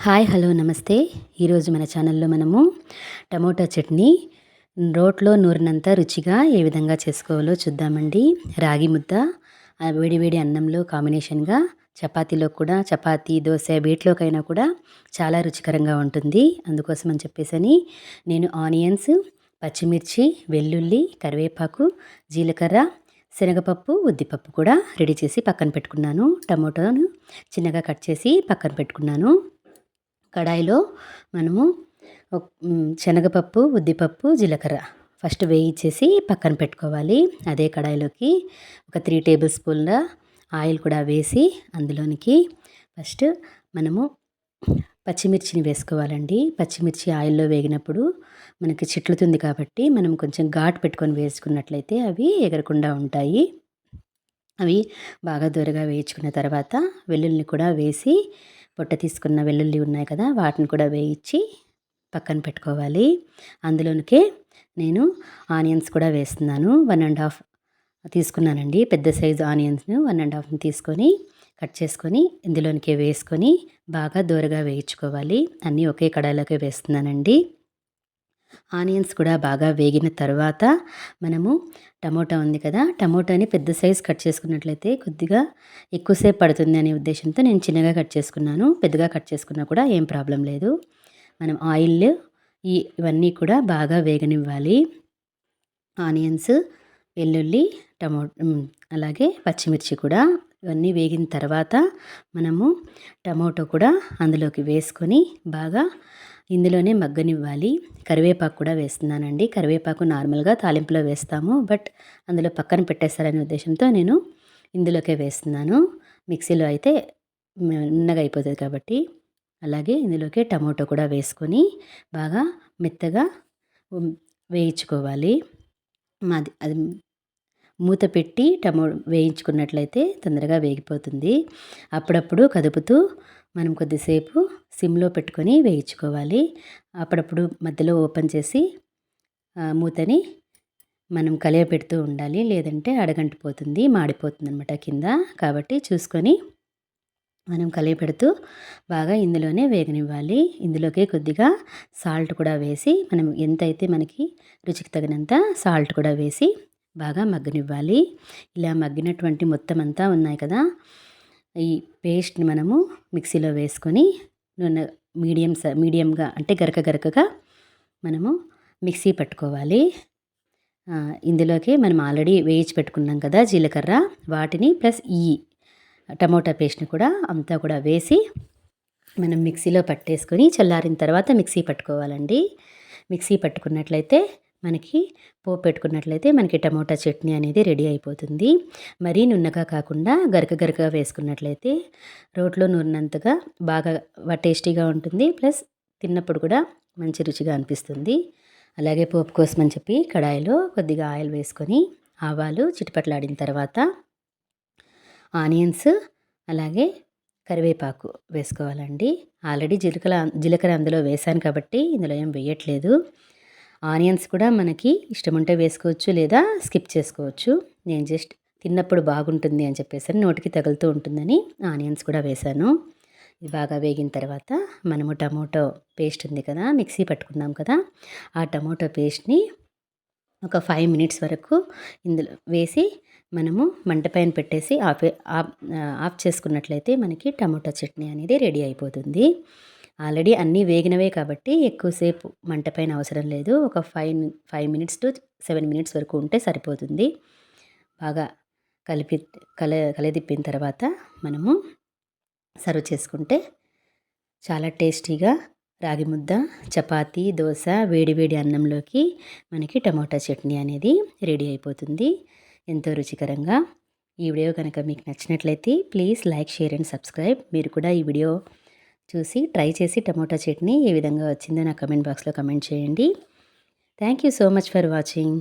Hi hello నమస్తే. ఈరోజు మన ఛానల్లో మనము టమోటా చట్నీ రోట్లో నూరినంత రుచిగా ఏ విధంగా చేసుకోవాలో చూద్దామండి. రాగి ముద్ద వేడి వేడి అన్నంలో కాంబినేషన్గా చపాతీలో కూడా చపాతీ దోశ వీటిలోకైనా కూడా చాలా రుచికరంగా ఉంటుంది. అందుకోసం అని చెప్పేసి నేను ఆనియన్స్ పచ్చిమిర్చి వెల్లుల్లి కరివేపాకు జీలకర్ర శనగపప్పు ఉద్దిపప్పు కూడా రెడీ చేసి పక్కన పెట్టుకున్నాను. టమోటాను చిన్నగా కట్ చేసి పక్కన పెట్టుకున్నాను. కడాయిలో మనము శనగపప్పు ఉద్దిపప్పు జీలకర్ర. ఫస్ట్ వేయించేసి పక్కన పెట్టుకోవాలి. అదే కడాయిలోకి ఒక త్రీ టేబుల్ స్పూన్ల ఆయిల్ కూడా వేసి అందులోనికి ఫస్ట్ మనము పచ్చిమిర్చిని వేసుకోవాలండి. పచ్చిమిర్చి ఆయిల్లో వేగినప్పుడు మనకి చిట్లుతుంది కాబట్టి మనం కొంచెం ఘాట్ పెట్టుకొని వేసుకున్నట్లయితే అవి ఎగరకుండా ఉంటాయి. అవి బాగా దూరగా వేయించుకున్న తర్వాత వెల్లుల్లిని కూడా వేసి పొట్ట తీసుకున్న వెల్లుల్లి ఉన్నాయి కదా వాటిని కూడా వేయించి పక్కన పెట్టుకోవాలి. అందులోనికే నేను ఆనియన్స్ కూడా వేస్తున్నాను. వన్ అండ్ హాఫ్ తీసుకున్నానండి. పెద్ద సైజు ఆనియన్స్ను వన్ అండ్ హాఫ్ తీసుకొని కట్ చేసుకొని ఇందులోనికే వేసుకొని బాగా దూరగా వేయించుకోవాలి. అన్నీ ఒకే కడాయిలోకి వేస్తున్నానండి. ఆనియన్స్ కూడా బాగా వేగిన తర్వాత మనము టమోటా ఉంది కదా టమోటాని పెద్ద సైజ్ కట్ చేసుకున్నట్లయితే కొద్దిగా ఎక్కువసేపు పడుతుంది అనే ఉద్దేశంతో నేను చిన్నగా కట్ చేసుకున్నాను. పెద్దగా కట్ చేసుకున్నా కూడా ఏం ప్రాబ్లం లేదు. మనం ఆయిల్ ఈ ఇవన్నీ కూడా బాగా వేగనివ్వాలి. ఆనియన్స్ వెల్లుల్లి టమో అలాగే పచ్చిమిర్చి కూడా ఇవన్నీ వేగిన తర్వాత మనము టమోటో కూడా అందులోకి వేసుకొని బాగా ఇందులోనే మగ్గనివ్వాలి. కరివేపాకు కూడా వేస్తున్నానండి. కరివేపాకు నార్మల్గా తాలింపులో వేస్తాము. బట్ అందులో పక్కన పెట్టేస్తారనే ఉద్దేశంతో నేను ఇందులోకే వేస్తున్నాను. మిక్సీలో అయితే నున్నగా అయిపోతుంది కాబట్టి అలాగే ఇందులోకి టమోటో కూడా వేసుకొని బాగా మెత్తగా వేయించుకోవాలి. మాది అది మూత పెట్టి టమో వేయించుకున్నట్లయితే తొందరగా వేగిపోతుంది. అప్పుడప్పుడు కదుపుతూ మనం కొద్దిసేపు సిమ్లో పెట్టుకొని వేయించుకోవాలి. అప్పుడప్పుడు మధ్యలో ఓపెన్ చేసి మూతని మనం కలియ పెడుతూ ఉండాలి. లేదంటే అడగంటిపోతుంది మాడిపోతుంది అనమాట కింద. కాబట్టి చూసుకొని మనం కలియ పెడుతూ బాగా ఇందులోనే వేగనివ్వాలి. ఇందులోకి కొద్దిగా సాల్ట్ కూడా వేసి మనం ఎంతైతే మనకి రుచికి తగినంత సాల్ట్ కూడా వేసి బాగా మగ్గనివ్వాలి. ఇలా మగ్గినటువంటి మొత్తం అంతా ఉన్నాయి కదా ఈ పేస్ట్ని మనము మిక్సీలో వేసుకొని నూనె మీడియం స మీడియంగా అంటే గరక గరకగా మనము మిక్సీ పట్టుకోవాలి. ఇందులోకి మనం ఆల్రెడీ వేయించి పెట్టుకున్నాం కదా జీలకర్ర వాటిని ప్లస్ ఈ టమోటా పేస్ట్ని కూడా అంతా కూడా వేసి మనం మిక్సీలో పట్టేసుకొని చల్లారిన తర్వాత మిక్సీ పట్టుకోవాలండి. మిక్సీ పట్టుకున్నట్లయితే మనకి పోపు పెట్టుకున్నట్లయితే మనకి టమోటా చట్నీ అనేది రెడీ అయిపోతుంది. మరీ నున్నగా కాకుండా గరక గరకగా వేసుకున్నట్లయితే రోట్లో నూరినంతగా బాగా టేస్టీగా ఉంటుంది. ప్లస్ తిన్నప్పుడు కూడా మంచి రుచిగా అనిపిస్తుంది. అలాగే పోపు కోసం అని చెప్పి కడాయిలో కొద్దిగా ఆయిల్ వేసుకొని ఆవాలు చిటిపట్లాడిన తర్వాత ఆనియన్స్ అలాగే కరివేపాకు వేసుకోవాలండి. ఆల్రెడీ జీలకర్ర జీలకర్ర అందులో వేసాను కాబట్టి ఇందులో ఏం వేయట్లేదు. ఆనియన్స్ కూడా మనకి ఇష్టం ఉంటే వేసుకోవచ్చు లేదా స్కిప్ చేసుకోవచ్చు. నేను జస్ట్ తిన్నప్పుడు బాగుంటుంది అని చెప్పేసి నోటికి తగులుతూ ఉంటుందని ఆనియన్స్ కూడా వేశాను. ఇది బాగా వేగిన తర్వాత మనము టమోటో పేస్ట్ ఉంది కదా మిక్సీ పట్టుకున్నాం కదా. ఆ టమోటో పేస్ట్ని ఒక ఫైవ్ మినిట్స్ వరకు ఇందులో వేసి మనము మంట పైన పెట్టేసి ఆఫ్ ఆఫ్ ఆఫ్ చేసుకున్నట్లయితే మనకి టమోటా చట్నీ అనేది రెడీ అయిపోతుంది. ఆల్రెడీ అన్నీ వేగినవే కాబట్టి ఎక్కువసేపు మంట పైన అవసరం లేదు. ఒక five five minutes to seven minutes వరకు ఉంటే సరిపోతుంది. బాగా కలిపి కల కలదిప్పిన తర్వాత మనము సర్వ్ చేసుకుంటే చాలా టేస్టీగా రాగి ముద్ద చపాతీ దోశ వేడి వేడి అన్నంలోకి మనకి టమోటా చట్నీ అనేది రెడీ అయిపోతుంది. ఎంతో రుచికరంగా. ఈ వీడియో కనుక మీకు నచ్చినట్లయితే please like share and subscribe. మీరు కూడా ఈ వీడియో చూసి ట్రై చేసి టమోటా చట్నీ ఏ విధంగా వచ్చిందో నా కమెంట్ బాక్స్లో కమెంట్ చేయండి. Thank you so much for watching.